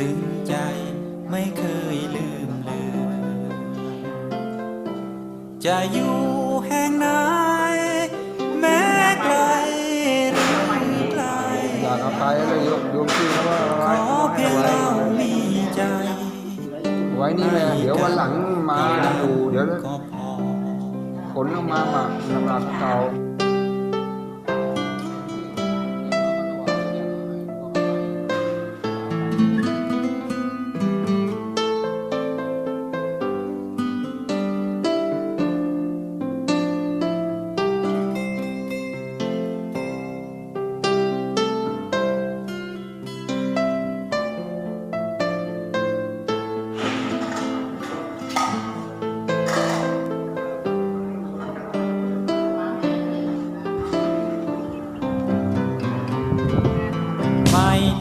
ซึ่งใจไม่เคยลืมเลือนจะอยู่แห่งไหนแม้ไกลหรือไกลอยากเอาไปเลยยกยมที่เขาว่าขไว้อเพียงเรามีใจไว้นี่แม่เดี๋ยววันหลังมาอยู่เดี๋ยวก็พอ ขนออกมาหมักสำหรับเก่า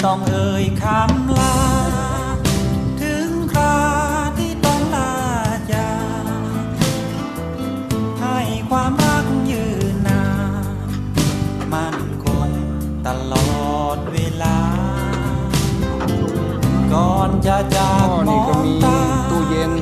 ต้องเอ่ยคำลา ถึงคราที่ต้องลาจากให้ความรักยืนนานมันคงตลอดเวลา ก่อนจะจากมองตาตู้เย็น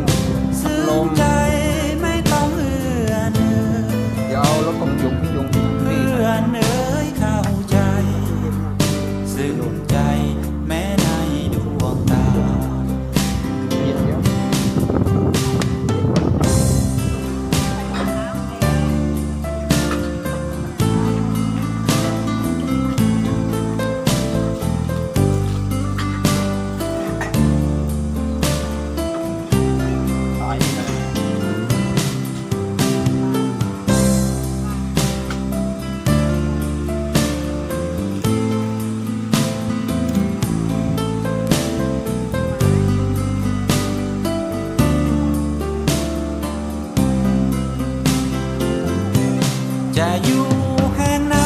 จะอยู่แห่งไหน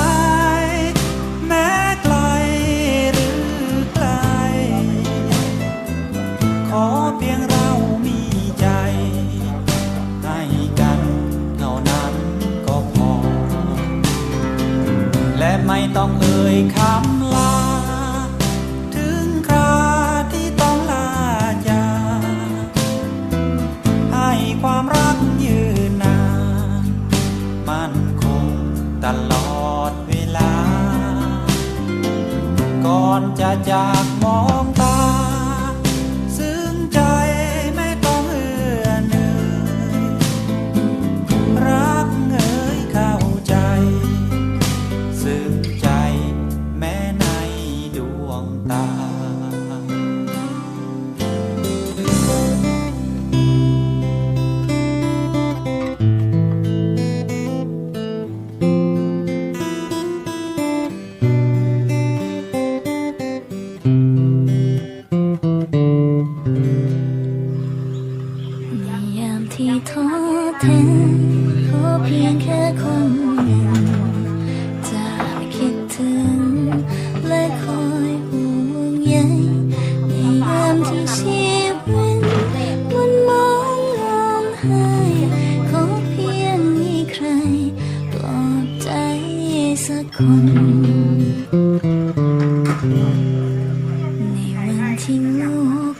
แม้ไกลหรือไกล ขอเพียงเรามีใจ ให้กันเท่านั้นก็พอ และไม่ต้องเอ่ยคำ จา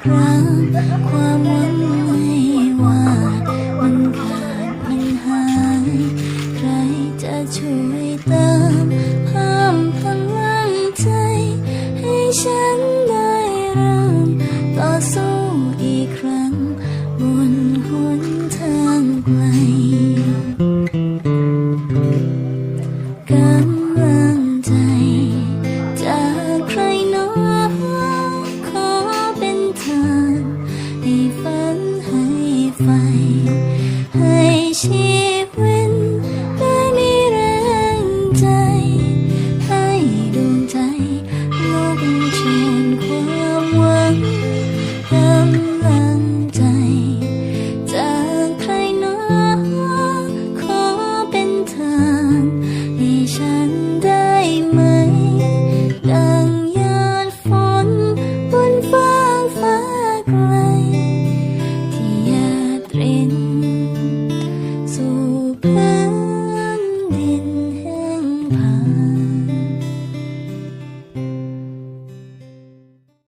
ครั้งความหวัง